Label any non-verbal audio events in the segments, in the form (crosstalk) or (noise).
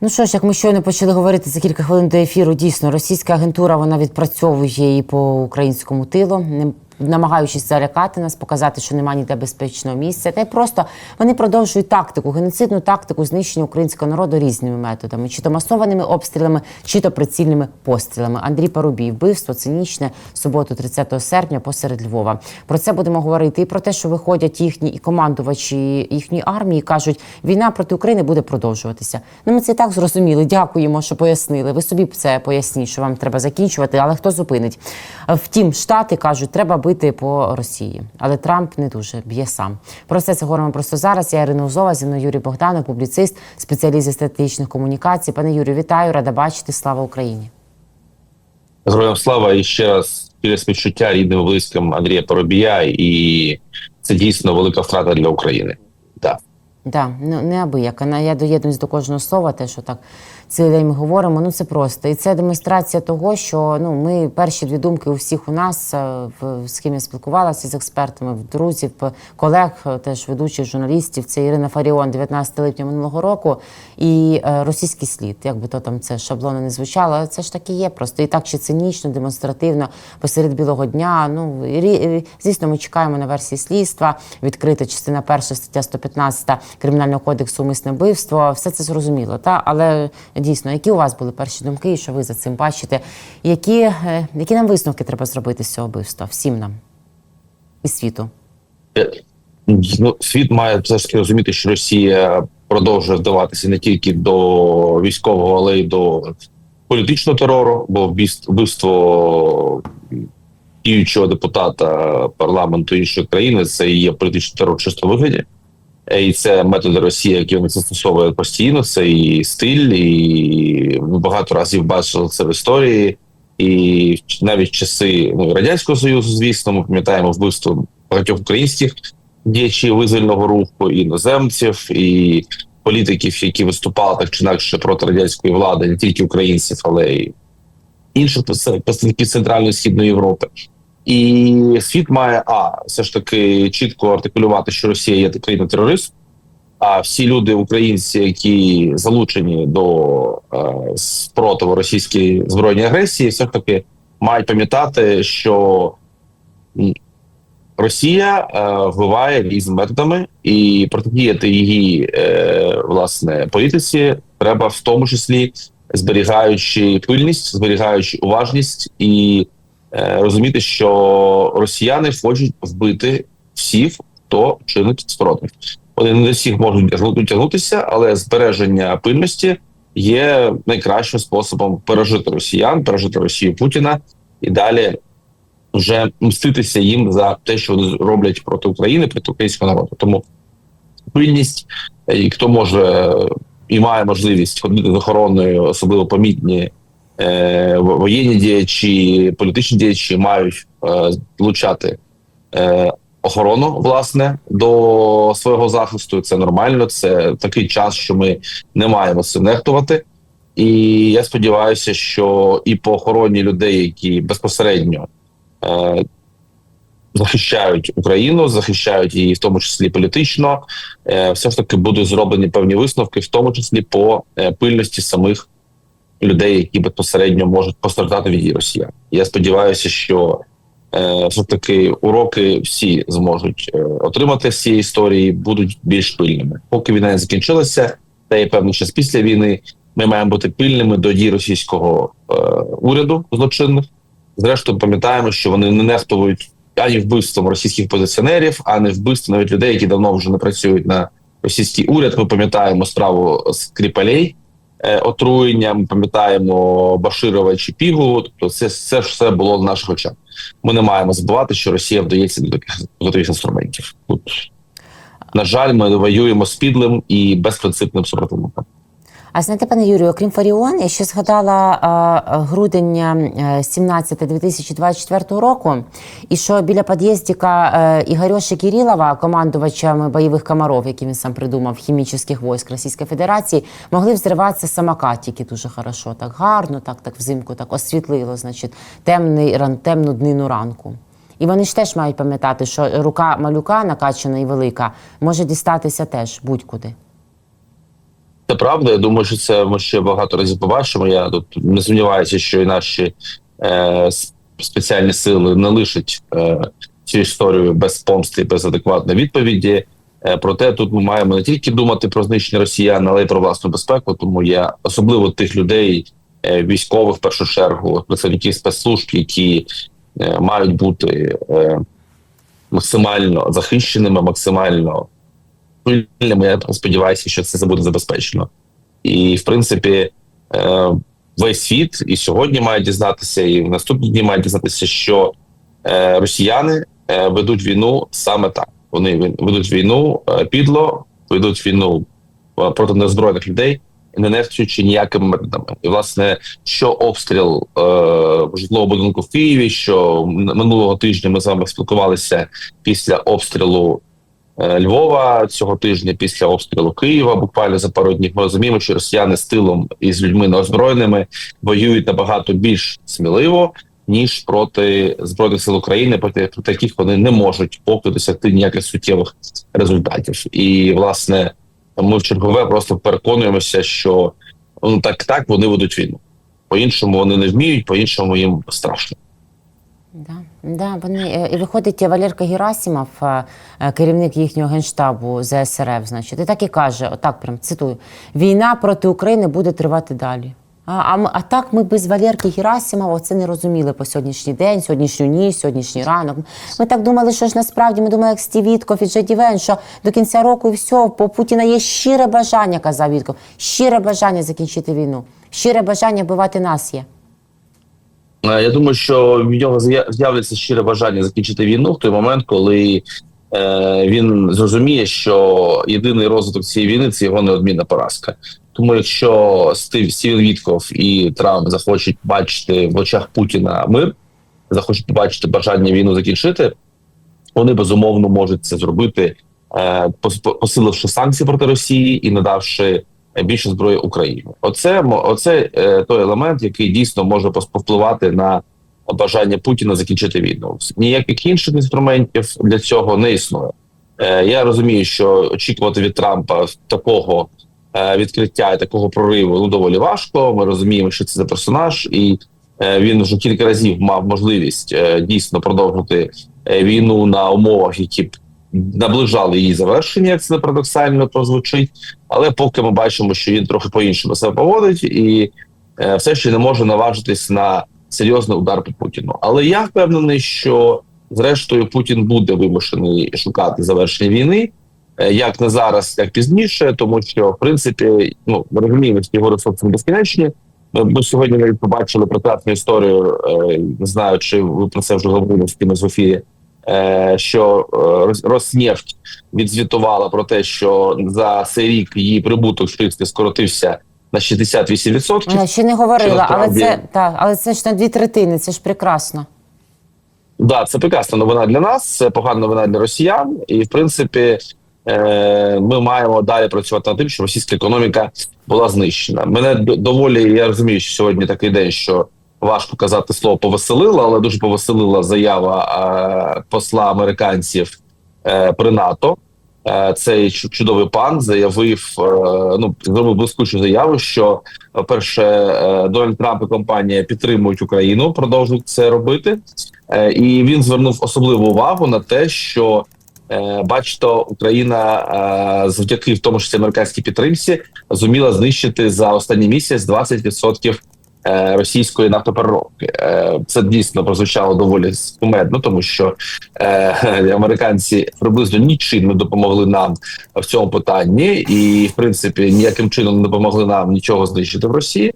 Ну що ж, як ми щойно почали говорити за кілька хвилин до ефіру, дійсно російська агентура вона відпрацьовує і по українському тилу, намагаючись залякати нас, показати, що немає ніде безпечного місця. Та й просто вони продовжують тактику, геноцидну тактику знищення українського народу різними методами, чи то масованими обстрілами, чи то прицільними пострілами. Андрій Парубій, вбивство цинічне суботу, 30 серпня, посеред Львова. Про це будемо говорити і про те, що виходять їхні і командувачі їхньої армії, кажуть, війна проти України буде продовжуватися. Ну ми це так зрозуміли. Дякуємо, що пояснили. Ви собі це поясніть, що вам треба закінчувати, але хто зупинить? Втім, штати кажуть, треба бити по Росії, але Трамп не дуже б'є сам. Про це це говоримо просто зараз. Я Ірина Узова, зі мною Юрій Богданов, публіцист, спеціаліст зі стратегічних комунікацій. Пане Юрію, вітаю, рада бачити. Слава Україні. Героям слава і ще раз через співчуття рідним близьким Андрія Поробія, і це дійсно велика втрата для України. Да, ну неабияка. На- Я доєднуюсь до кожного слова, те, що так цілий день ми говоримо. Ну це просто. І це демонстрація того, що ну ми перші дві думки у всіх у нас, е, з ким я спілкувалася з експертами, в друзів, колег, е, теж ведучих журналістів. Це Ірина Фаріон, 19 липня минулого року, і е, російський слід, як би то там це шаблони не звучало, але це ж так і є. Просто і так ще цинічно, демонстративно посеред білого дня. Ну і, звісно, ми чекаємо на версії слідства. Відкрита частина перша стаття 115 кримінального кодексу умисне вбивство. Все це зрозуміло. Та але дійсно, які у вас були перші думки, і що ви за цим бачите? Які, е, які нам висновки треба зробити з цього вбивства? Всім нам і світу. Ну, світ має все ж таки розуміти, що Росія продовжує вдаватися не тільки до військового, але й до політичного терору, бо вбивство діючого депутата парламенту іншої країни це і є політичний терор в чистому вигляді. І це методи Росії, які вони застосовують постійно. Це і стиль, і багато разів бачили це в історії. І навіть часи ну, радянського союзу, звісно, ми пам'ятаємо вбивство багатьох українських діячів визвольного руху, іноземців, і політиків, які виступали так чи інакше проти радянської влади, не тільки українців, але й інших представ- представників Центральної Східної Європи. І світ має а все ж таки чітко артикулювати, що Росія є країна терорист. А всі люди, українці, які залучені до е, спротиву російській збройній агресії, все ж таки мають пам'ятати, що Росія е, вбиває різними методами, і протидіяти її е, власне політиці треба в тому числі зберігаючи пильність, зберігаючи уважність і розуміти, що росіяни хочуть вбити всіх, хто чинить спротив. Вони не до всіх можуть дотягнутися, але збереження пильності є найкращим способом пережити росіян, пережити Росію Путіна і далі вже мститися їм за те, що вони роблять проти України, проти українського народу. Тому пильність, е, і хто може е, і має можливість ходити з охороною, особливо помітні е, воєнні діячі, політичні діячі мають е, влучати е, охорону власне до свого захисту. Це нормально. Це такий час, що ми не маємо цим нехтувати. І я сподіваюся, що і по охороні людей, які безпосередньо е, захищають Україну, захищають її, в тому числі політично, е, все ж таки будуть зроблені певні висновки, в тому числі по е, пильності самих людей, які безпосередньо можуть постраждати від дій росіян. Я сподіваюся, що е, все таки уроки всі зможуть е, отримати цієї історії, будуть більш пильними. Поки війна не закінчилася, та є певний час після війни. Ми маємо бути пильними до дій російського е, уряду злочинних. Зрештою, пам'ятаємо, що вони не нехтують ані вбивством російських позиціонерів, ані вбивством навіть людей, які давно вже не працюють на російський уряд. Ми пам'ятаємо справу з Кріпалей е, отруєння. Ми пам'ятаємо Баширова чи Пігу. Тобто, це, це ж все було в наших очах. Ми не маємо забувати, що Росія вдається до таких до таких інструментів. Тут на жаль, ми воюємо з підлим і безпринципним супротивником. А знаєте, пане Юрію, окрім Фаріон, я ще згадала е, грудень е, 17 2024 року, і що біля під'їздіка е, Ігорьоші Кирилова, командувача бойових комаров, які він сам придумав, хімічних військ Російської Федерації, могли взриватися самокатики дуже хорошо, так гарно, так, так взимку, так освітлило, значить, темний ран, темну днину ранку. І вони ж теж мають пам'ятати, що рука малюка накачана і велика може дістатися теж будь-куди. Це правда. Я думаю, що це ми ще багато разів побачимо. Я тут не сумніваюся, що і наші е, спеціальні сили не лишать е, цю історію без помсти, без адекватної відповіді. Е, проте тут ми маємо не тільки думати про знищення росіян, але й про власну безпеку. Тому я особливо тих людей, е, військових в першу чергу, представників спецслужб, які е, мають бути е, максимально захищеними, максимально пильними. Я сподіваюся, що це буде забезпечено. І в принципі, е, весь світ і сьогодні має дізнатися, і в наступні дні має дізнатися, що е, росіяни е, ведуть війну саме так. Вони ведуть війну підло, ведуть війну проти незбройних людей, не нехтуючи ніякими методами. І власне, що обстріл е, житлового будинку в Києві, що минулого тижня ми з вами спілкувалися після обстрілу Львова цього тижня, після обстрілу Києва, буквально за пару днів. Ми розуміємо, що росіяни з тилом і з людьми неозброєними воюють набагато більш сміливо. Ніж проти збройних сил України, проти яких вони не можуть поки досягти ніяких суттєвих результатів, і власне ми в чергове просто переконуємося, що ну так так вони ведуть війну. По іншому вони не вміють, по іншому їм страшно. Да, да, вони е, і виходить Валерка Герасимов, е, е, керівник їхнього генштабу ЗСРФ, значить, і так і каже: отак, прям цитую: війна проти України буде тривати далі. А, а, а так ми без Валерки Герасимова це не розуміли по сьогоднішній день, сьогоднішню ніч, сьогоднішній ранок. Ми так думали, що ж насправді ми думали, як Стів Вітков і Джеді Вен, що до кінця року і все, по Путіна є щире бажання, казав Вітков, щире бажання закінчити війну, щире бажання вбивати нас є. Е, Я думаю, що в нього з'я- з'являться щире бажання закінчити війну в той момент, коли е, він зрозуміє, що єдиний розвиток цієї війни це його неодмінна поразка. Тому, якщо Стив Стівен Вітков і Трамп захочуть бачити в очах Путіна мир, захочуть побачити бажання війну закінчити, вони безумовно можуть це зробити, е, посиливши санкції проти Росії і надавши більше зброї Україні. Оце оце е, той елемент, який дійсно може повпливати на бажання Путіна закінчити війну. Ніяких інших інструментів для цього не існує. Е, я розумію, що очікувати від Трампа такого е, відкриття і такого прориву ну доволі важко. Ми розуміємо, що це за персонаж, і е, він вже кілька разів мав можливість е, дійсно продовжити е, війну на умовах, які наближали її завершення, як це не парадоксально прозвучить. Але поки ми бачимо, що він трохи по-іншому себе поводить, і е, все ще не може наважитись на серйозний удар по Путіну. Але я впевнений, що зрештою Путін буде вимушений шукати завершення війни. е, Як не зараз, як пізніше, тому що в принципі, ну ми розуміємо, що його ресурси безкінечні. Ми, сьогодні навіть побачили прекрасну історію. Е, не знаю, чи ви про це вже говорили з в ефірі. Е, Що е, Рос- Роснефть відзвітувала про те, що за цей рік її прибуток чистий скоротився на 68%. Я ще не говорила, але це так, але це ж на дві третини, це ж прекрасно. Да, це прекрасна новина для нас, це погана новина для росіян, і в принципі е, ми маємо далі працювати над тим, щоб російська економіка була знищена. Мене доволі я розумію, що сьогодні такий день, що важко казати слово повеселила, але дуже повеселила заява е, посла американців е, при НАТО. Е, Цей чу- чудовий пан заявив, ну зробив блискучу заяву, що перше Дональд Трамп і компанія підтримують Україну, продовжують це робити. І він звернув особливу увагу на те, що бачите, Україна завдяки в тому числі американській підтримці зуміла знищити за останній місяць 20% е, російської нафтопереробки. Е, Це дійсно прозвучало доволі кумедно, тому що е, (laughs) американці приблизно нічим не допомогли нам в цьому питанні, і в принципі ніяким чином не допомогли нам нічого знищити в Росії.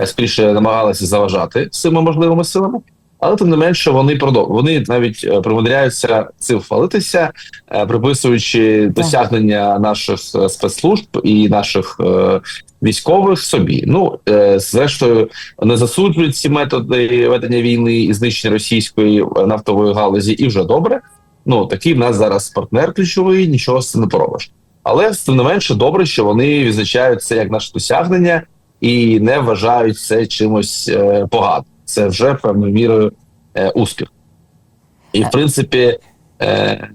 Е, Скоріше намагалися заважати цими можливими силами. Але тим не менше вони продов... вони навіть е, примудряються цим хвалитися, е, приписуючи досягнення наших е, спецслужб і наших е, військових собі. Ну е, зрештою не засуджують ці методи ведення війни і знищення російської е, нафтової галузі, і вже добре. Ну такий в нас зараз партнер ключовий, нічого з цим не поробиш. Але тим не менше добре, що вони відзначають це як наше досягнення і не вважають це чимось е, поганим. Це вже певною мірою е, успіх. І в принципі, е,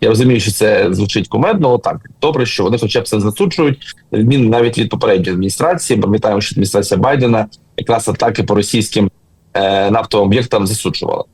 Я розумію, що це звучить кумедно. Так добре, що вони, хоча б це засуджують. Відміну навіть від попередньої адміністрації. Пам'ятаємо, що адміністрація Байдена якраз атаки по російським е, нафтовим об'єктам засуджувала.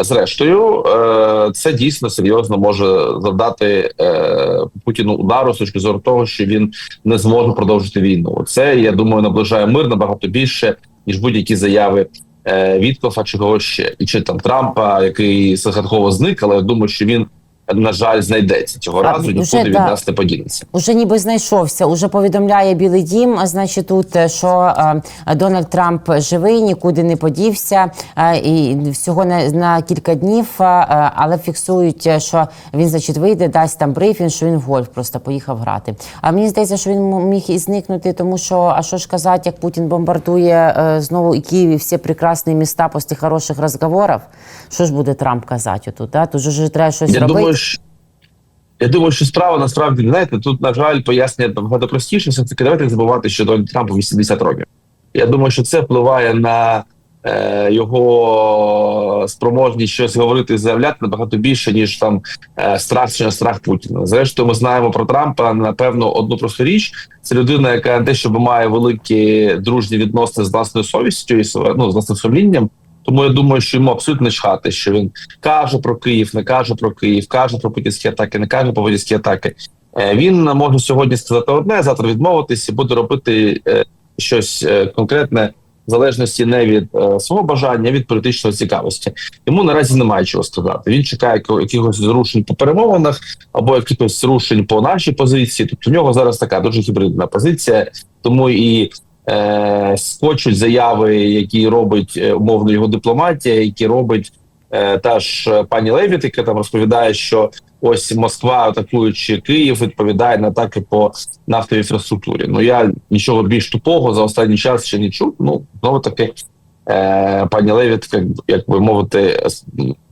Зрештою, е, це дійсно серйозно може завдати е, Путіну удару з точки зору того, що він не зможе продовжити війну. Це я думаю наближає мир набагато більше ніж будь-які заяви е, Віткофа чи когось ще і чи там Трампа, який загадково зник, але я думаю, що він на жаль знайдеться цього А, разу. вже, Нікуди від нас не подінеться. Уже ніби знайшовся, уже повідомляє Білий Дім. Значить, тут е, що е, Дональд Трамп живий, нікуди не подівся, е, і всього на, на кілька днів, е, е, але фіксують, е, що він значить вийде, дасть там брифінг, що він в гольф просто поїхав грати. А мені здається, що він міг і зникнути, тому що а що ж казати, як Путін бомбардує е, знову і Київ, і всі прекрасні міста після хороших розговорів. Що ж буде Трамп казати тут? Да? Тут же треба щось Я робити. думаю, що я думаю, що справа насправді знаєте, тут на жаль пояснення набагато простіше. Все таки давайте забувати, що Дональд Трампу 80 років. Я думаю, що це впливає на е, його спроможність щось говорити і заявляти набагато більше, ніж там е, страх чи страх Путіна. Зрештою, ми знаємо про Трампа напевно одну просту річ. Це людина, яка не те, щоб має великі дружні відносини з власною совістю і ну, з власним сумлінням. Тому я думаю, що йому абсолютно чхати, що він каже про Київ, не каже про Київ, каже про путінські атаки, не каже про путінські атаки. Е, Він може сьогодні сказати одне, завтра відмовитися, буде робити е, щось е, конкретне в залежності не від свого бажання, а від політичної цікавості. Йому наразі немає чого сказати. Він чекає якихось зрушень по перемовинах або якихось зрушень по нашій позиції. Тобто в нього зараз така дуже гібридна позиція, тому і е, скочуть заяви, які робить е, умовно його дипломатія, які робить е, та ж пані Левіт, яка там розповідає, що ось Москва, атакуючи Київ, відповідає на атаки по нафтовій інфраструктурі. Ну я нічого більш тупого за останній час ще не чув. Ну знову таки, пані Левіт, як, як би мовити,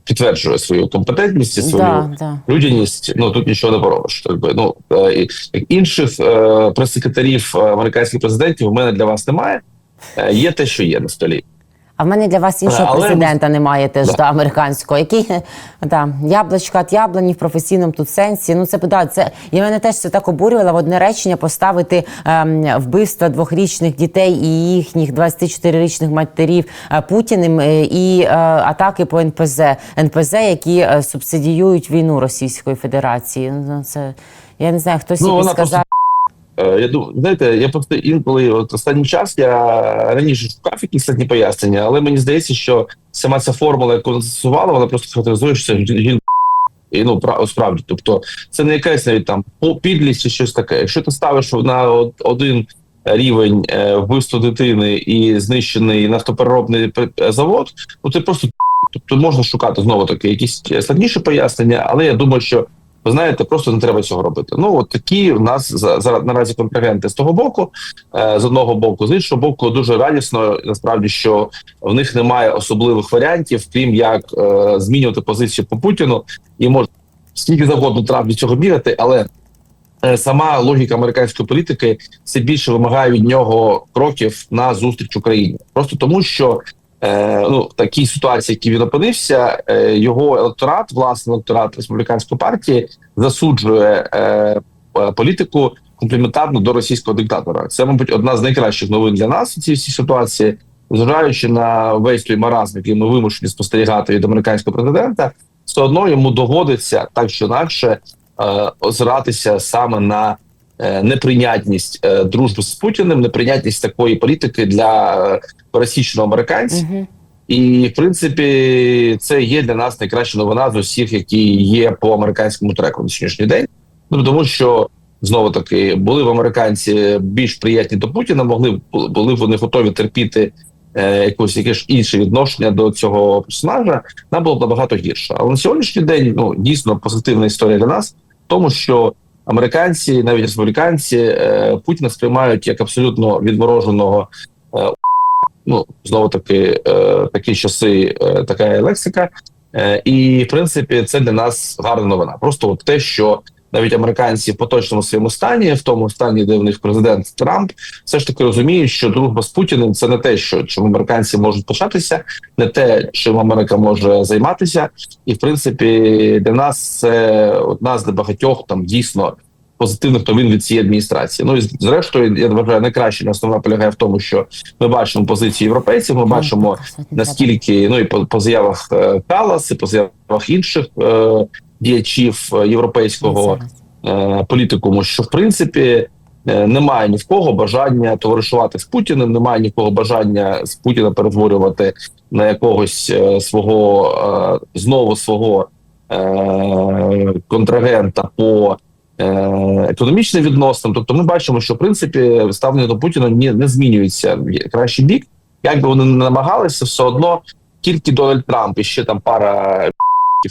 підтверджує свою компетентність і свою Да, да. людяність. Ну тут нічого не поробиш. Так би ну е, як інших е, прес-секретарів е, американських президентів у мене для вас немає. Е, є те, що є на столі. А в мене для вас іншого Але ми- президента немає теж Да. да. американського, який (laughs) да, яблучка від яблуні в професійному тут сенсі. Ну це да, це і мене теж це так обурювало в одне речення поставити ем, вбивство двохрічних дітей і їхніх 24-річних матерів е, Путіним е, і е, атаки по НПЗ, НПЗ, які е, субсидіюють війну Російської Федерації. Ну це я не знаю, хтось Ну, сказав. Е, Я думаю, знаєте, я просто інколи от останнім час я раніше шукав якісь складні пояснення, але мені здається, що сама ця формула, яку застосувала, вона просто характеризує, що це і ну пра- справді, тобто це не якась навіть там підлість чи щось таке. Якщо ти ставиш на од- один рівень е, вбивство дитини і знищений нафтопереробний завод, ну це просто тобто можна шукати знову таки якісь складніші пояснення, але я думаю, що ви знаєте, просто не треба цього робити. Ну от такі в нас за- зараз наразі контрагенти з того боку, е, з одного боку, з іншого боку, дуже радісно насправді, що в них немає особливих варіантів, крім як е, змінювати позицію по Путіну, і може скільки завгодно Трамп від цього бігати, але. е, Сама логіка американської політики все більше вимагає від нього кроків на зустріч Україні, просто тому що е, ну такій ситуації, в якій він опинився, е, його електорат, власний електорат республіканської партії, засуджує е, політику компліментарну до російського диктатора. Це, мабуть, одна з найкращих новин для нас у цій всій ситуації, зважаючи на весь той маразм, який ми вимушені спостерігати від американського президента, все одно йому доводиться так чи інакше озиратися саме на неприйнятність е, дружби з Путіним, неприйнятність такої політики для е, пересічного американця. Мгм. І в принципі, це є для нас найкраща новина з усіх, які є по американському треку на сьогоднішній день. Ну тому що знову таки були в американці більш приятні до Путіна, могли були вони готові терпіти е, якось якесь інше відношення до цього персонажа. Нам було б набагато гірше. Але на сьогоднішній день ну дійсно позитивна історія для нас, в тому що американці, навіть республіканці, е, Путіна сприймають як абсолютно відмороженого е, ну знову таки е, такі часи, така лексика. І в принципі, це для нас гарна новина. Просто от те, що навіть американці в поточному своєму стані, в тому стані, де в них президент Трамп, все ж таки розуміють, що дружба з Путіним це не те, що чим американці можуть пишатися, не те, чим Америка може займатися, і в принципі для нас це одна з небагатьох там дійсно позитивних новин від цієї адміністрації. Ну і зрештою, я вважаю, найкраще основна полягає в тому, що ми бачимо позиції європейців. Ми бачимо наскільки ну і по, по заявах е, Калас, і по заявах інших е, діячів е, європейського е, політикуму, що в принципі е, немає ні в кого бажання товаришувати з Путіним, немає ні в кого бажання з Путіна перетворювати на якогось е, свого е, знову свого е, контрагента по е, економічним відносинам. Тобто, ми бачимо, що в принципі ставлення до Путіна не, не змінюється в кращий бік. Як би вони не намагалися, все одно тільки Дональд Трамп і ще там пара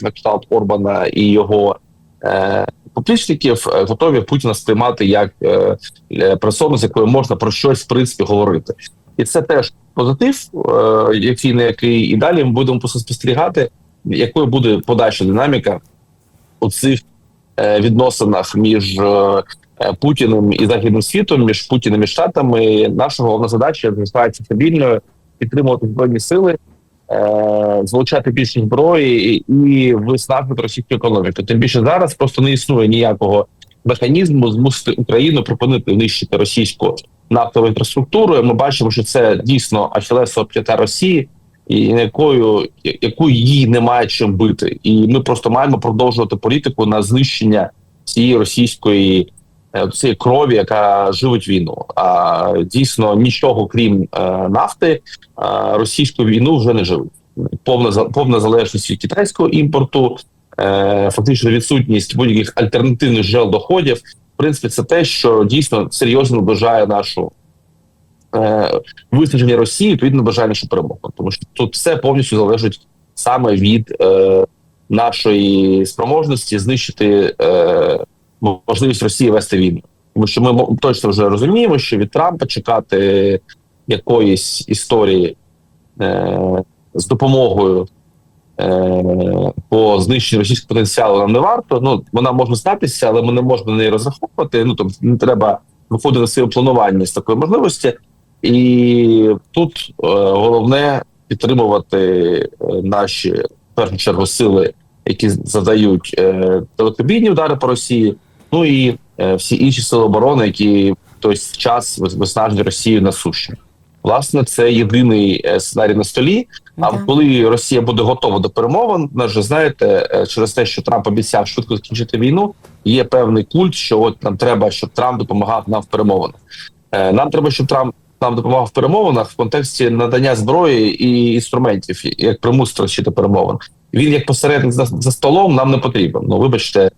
на кшталт Орбана і його е, поплічників е, готові Путіна сприймати як е, е, персону, з якою можна про щось в принципі говорити, і це теж позитив, е, який не який, і далі ми будемо просто спостерігати, якою буде подальша динаміка у цих е, відносинах між е, е, Путіним і західним світом, між Путіним і Штатами. Наша головна задача залишається стабільною підтримувати збройні сили. Е, Залучати більше зброї і- виснажувати російську економіку. Тим більше зараз просто не існує ніякого механізму змусити Україну припинити нищити російську нафтову інфраструктуру. Ми бачимо, що це дійсно ахілесова п'ята Росії, і якою яку її немає чим бити, і ми просто маємо продовжувати політику на знищення цієї російської цієї крові, яка живить війну. А дійсно нічого крім е, нафти е, російську війну вже не живить. Повна повна залежність від китайського імпорту, е, фактично відсутність будь-яких альтернативних джерел доходів. В принципі, це те, що дійсно серйозно наближає нашу е, виснаження Росії, відповідно бажає нашу перемогу. Тому що тут все повністю залежить саме від е, нашої спроможності знищити е, можливість Росії вести війну. Тому що ми точно вже розуміємо, що від Трампа чекати якоїсь історії е, з допомогою е, по знищенню російського потенціалу нам не варто. Ну вона може статися, але ми не можемо на неї розраховувати. Ну тобто не треба виходити на своє планування з такої можливості. І тут е, головне підтримувати е, наші в першу чергу сили, які задають е, далекобійні удари по Росії. Ну і е, всі інші сили оборони, які в той час виснажують Росію на суші. Власне, це єдиний е, сценарій на столі. А Да. коли Росія буде готова до перемовин, ви вже знаєте, е, через те, що Трамп обіцяв швидко закінчити війну, є певний культ, що от нам треба, щоб Трамп допомагав нам в перемовинах. Нам треба, щоб Трамп нам допомагав в перемовинах в контексті надання зброї і інструментів, як примусити розчити перемовин. Він як посередник за, за столом нам не потрібен. Ну вибачте,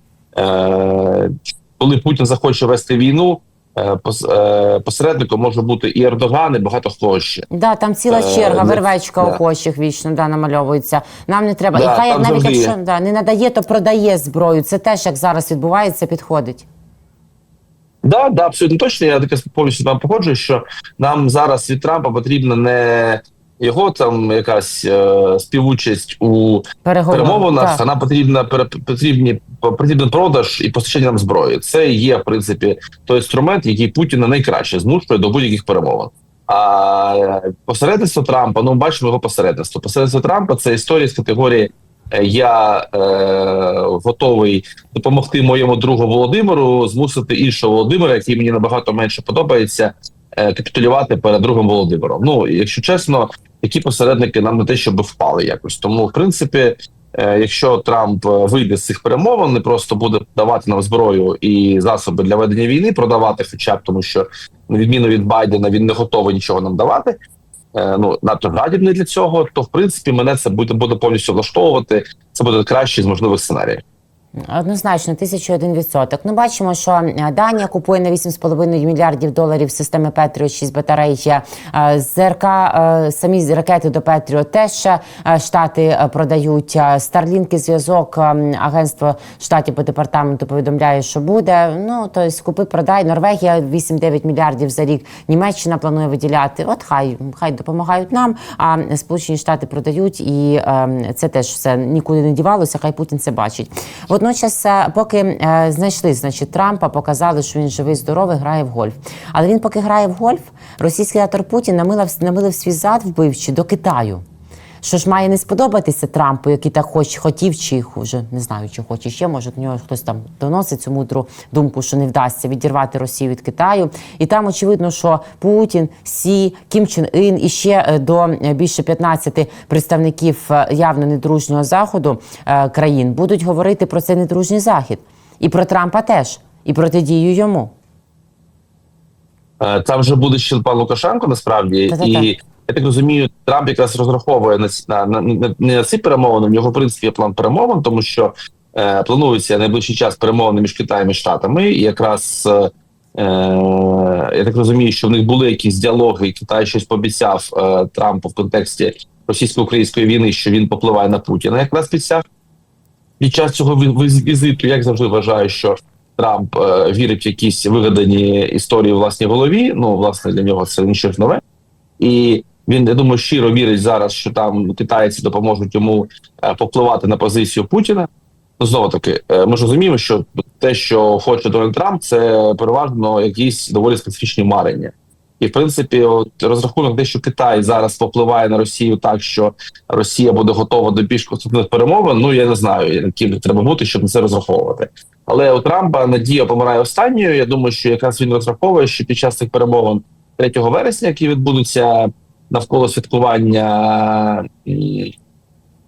коли Путін захоче вести війну, е, е, посередником може бути і Ердоган, і багато хто ще. Да, там ціла Е, черга, ну, вервечка да. охочих вічно да, намальовується. Нам не треба. Да, і хай навіть завжди якщо да, не надає, то продає зброю. Це теж як зараз відбувається, підходить. Да, да, абсолютно точно. Я таке повністю з вами погоджуюсь, що нам зараз від Трампа потрібна не його там якась е, співучасть у перемовинах, Так. а потрібна потрібні потрібен продаж і постачання нам зброї. Це є в принципі той інструмент, який Путіна найкраще змушує до будь-яких перемовин. А е, посередництво Трампа, ну бачимо його посередництво. Посередництво Трампа це історія з категорії. е, Я е, готовий допомогти моєму другу Володимиру змусити іншого Володимира, який мені набагато менше подобається, е, капітулювати перед другом Володимиром. Ну якщо чесно, такі посередники нам не те, щоб впали якось. Тому, в принципі, е, якщо Трамп е, вийде з цих перемовин, не просто буде давати нам зброю і засоби для ведення війни, продавати, хоча б тому, що на відміну від Байдена він не готовий нічого нам давати. е, Ну надто жадібний для цього, то в принципі мене це буде буде повністю влаштовувати. Це буде кращий з можливих сценаріїв. Однозначно, тисячу один відсоток. Ну, бачимо, що е, Данія купує на 8,5 мільярдів доларів системи Петріот 6 батарей. Е, ЗРК, е, самі ракети до Петріот теж штати продають. Старлінки зв'язок агентство штатів по департаменту повідомляє, що буде. Ну тобто купи, продай. Норвегія 8-9 мільярдів за рік. Німеччина планує виділяти. От хай хай допомагають нам. А Сполучені Штати продають, і е, це теж все нікуди не дівалося. Хай Путін це бачить. Водночас, е, поки е, знайшли значить, Трампа, показали, що він живий, здоровий, грає в гольф. Але він, поки грає в гольф, російський диктатор Путін намилив, намилив свій зад вбивчий до Китаю. Що ж має не сподобатися Трампу, який так хоч хотів, чи вже не знаю, чи хоче ще. Може, до нього хтось там доносить цю мудру думку, що не вдасться відірвати Росію від Китаю. І там очевидно, що Путін, Сі, Кім Чен Ін і ще е, до е, більше 15 представників е, явно недружнього заходу країн будуть говорити про цей недружній захід. І про Трампа теж, і протидію йому. Е, Там вже буде ще пан Лукашенко насправді, Та-та-та. і я так розумію, Трамп якраз розраховує на, на, на, на не на ці перемовини. В нього в принципі є план перемовин, тому що е, планується найближчий час перемовини між Китаєм і Штатами. І якраз е, е, я так розумію, що в них були якісь діалоги, і Китай щось пообіцяв е, Трампу в контексті російсько-української війни, що він попливає на Путіна. Якраз під час під час цього ві- візиту, як завжди вважаю, що Трамп е, вірить в якісь вигадані історії в власній голові. Ну, власне, для нього це нічого нове. І він, я думаю, щиро вірить зараз, що там китайці допоможуть йому е, попливати на позицію Путіна. Ну, знову таки, е, ми ж розуміємо, що те, що хоче Дональд Трамп, це переважно якісь доволі специфічні марення. І в принципі, от розрахунок, те, що Китай зараз попливає на Росію так, що Росія буде готова до більш конструктивних перемовин. Ну я не знаю, яким треба бути, щоб на це розраховувати. Але у Трампа надія помирає останньою. Я думаю, що якраз він розраховує, що під час цих перемовин 3 вересня, які відбудуться навколо святкування.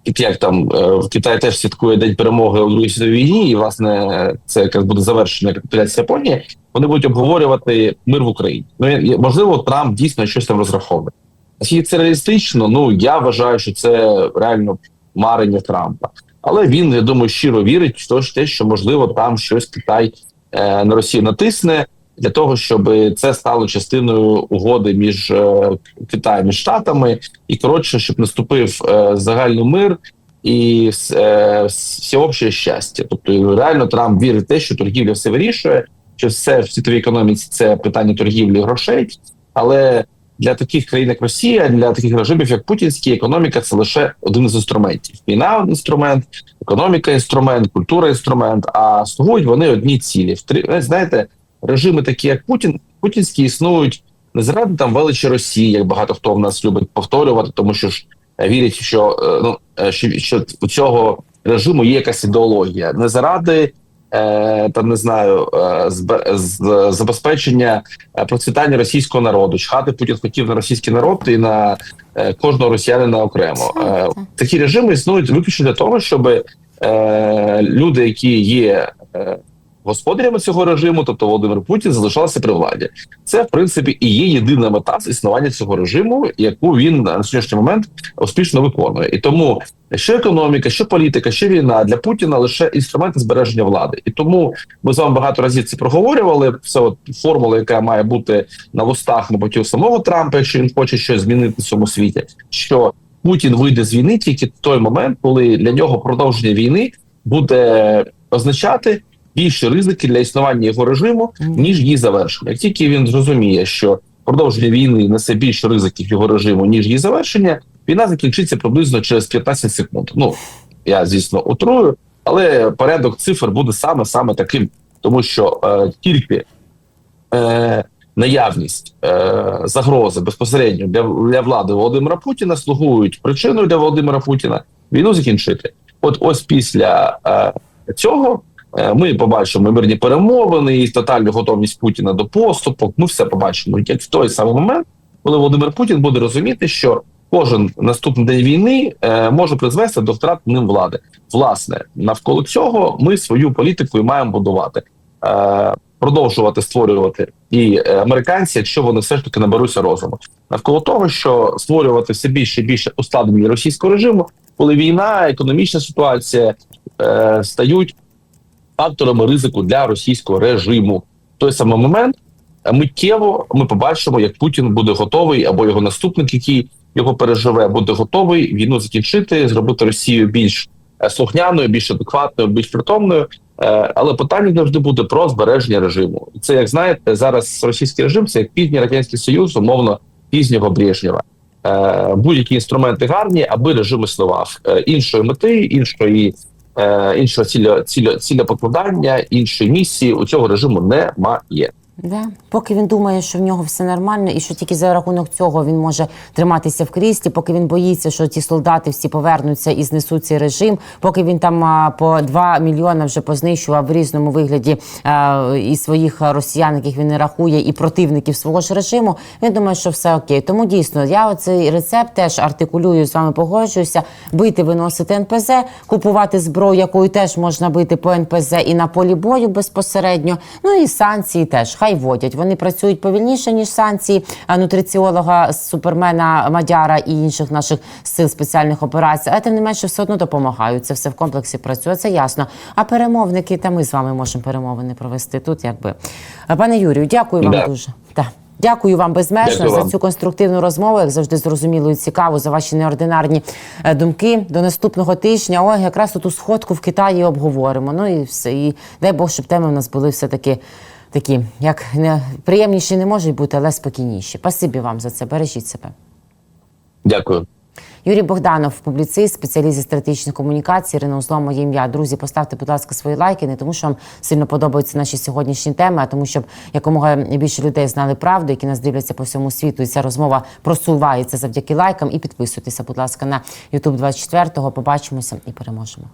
Як там е, в Китаї теж святкує День перемоги у Другій світовій війні, і власне це якраз буде завершення капітуляції Японії. Вони будуть обговорювати мир в Україні. Ну можливо, Трамп дійсно щось там розраховує. Наскільки це реалістично? Ну я вважаю, що це реально марення Трампа. Але він, я думаю, щиро вірить що- те, що можливо там щось Китай е, на Росію натисне для того, щоб це стало частиною угоди між е, Китаєм і Штатами, і коротше, щоб наступив е, загальний мир і е, всеобще щастя. Тобто реально Трамп вірить в те, що торгівля все вирішує, що все в світовій економіці це питання торгівлі грошей, але для таких країн, як Росія, для таких режимів, як Путінський, економіка це лише один із інструментів. Війна інструмент, економіка інструмент, культура інструмент. А слугують вони одні цілі. Знаєте, режими, такі як Путін, путінські існують не заради там величі Росії, як багато хто в нас любить повторювати, тому що ж е, вірять, що е, ну е, що, що у цього режиму є якась ідеологія, не заради. Е, там не знаю, е, з- забезпечення е, процвітання російського народу. Чхати Путін хотів на російський народ і на кожного росіянина окремо. Такі режими існують виключно для того, щоб люди, які є господарями цього режиму, тобто Володимир Путін, залишалися при владі. Це в принципі і є єдина мета з існування цього режиму, яку він на сьогоднішній момент успішно виконує. І тому що економіка, що політика, що війна для Путіна лише інструменти збереження влади. І тому ми з вами багато разів це проговорювали. Це от формула, яка має бути на вустах, мабуть, у самого Трампа, якщо він хоче щось змінити в цьому світі. Що Путін вийде з війни тільки в той момент, коли для нього продовження війни буде означати більше ризики для існування його режиму, ніж її завершення. Як тільки він зрозуміє, що продовження війни несе більше ризиків його режиму, ніж її завершення, війна закінчиться приблизно через 15 секунд. Ну я звісно утрую, але порядок цифр буде саме саме таким, тому що е, тільки е, наявність е, загрози безпосередньо для, для влади Володимира Путіна слугують причиною для Володимира Путіна війну закінчити. От ось після е, цього. Е, Ми побачимо мирні перемовини і тотальну готовність Путіна до поступок. Ми все побачимо як в той самий момент, коли Володимир Путін буде розуміти, що кожен наступний день війни е, може призвести до втрат ним влади. Власне, навколо цього ми свою політику і маємо будувати, е, продовжувати створювати і американці, якщо вони все ж таки наберуться розуму, навколо того, що створювати все більше і більше ускладнення російського режиму, коли війна, економічна ситуація стають факторами ризику для російського режиму. В той самий момент е, миттєво ми побачимо, як Путін буде готовий, або його наступник, який його переживе, буде готовий війну закінчити, зробити Росію більш е, слухняною, більш адекватною, більш притомною. Е, Але питання завжди буде про збереження режиму. Це як знаєте, зараз російський режим це як пізній радянський союз, умовно пізнього Брежнєва. Будь-які інструменти гарні, аби режим існував. Іншої мети, іншої іншого ціля, ціля, ціля покладання, іншої місії у цього режиму немає. Да. Поки він думає, що в нього все нормально, і що тільки за рахунок цього він може триматися в кріслі, поки він боїться, що ті солдати всі повернуться і знесуть цей режим, поки він там по 2 мільйони вже познищував в різному вигляді а, і своїх росіян, яких він не рахує, і противників свого ж режиму. Він думає, що все окей. Тому дійсно я оцей рецепт теж артикулюю з вами, погоджуюся. Бити, виносити НПЗ, купувати зброю, якою теж можна бити по НПЗ і на полі бою безпосередньо. Ну і санкції теж хай вводять. Вони працюють повільніше ніж санкції нутриціолога, супермена Мадяра і інших наших сил спеціальних операцій. Але тим не менше, все одно допомагають. Це все в комплексі працює. Це ясно. А перемовники, та ми з вами можемо перемовини провести тут. Якби пане Юрію, дякую вам Да. дуже. Так. Дякую вам безмежно Дякую за цю конструктивну розмову, як завжди зрозуміло і цікаво за ваші неординарні е, думки. До наступного тижня. Ой, якраз ту сходку в Китаї обговоримо. Ну і все. І дай Бог, щоб теми в нас були все таки такі, як не приємніші не можуть бути, але спокійніші. Спасибі вам за це. Бережіть себе. Дякую. Юрій Богданов, публіцист, спеціаліст зі стратегічних комунікацій, Ірина моє ім'я. Друзі, поставте, будь ласка, свої лайки. Не тому, що вам сильно подобаються наші сьогоднішні теми, а тому, щоб якомога більше людей знали правду, які нас дивляться по всьому світу. І ця розмова просувається завдяки лайкам. І підписуйтеся, будь ласка, на YouTube 24 Побачимося і переможемо.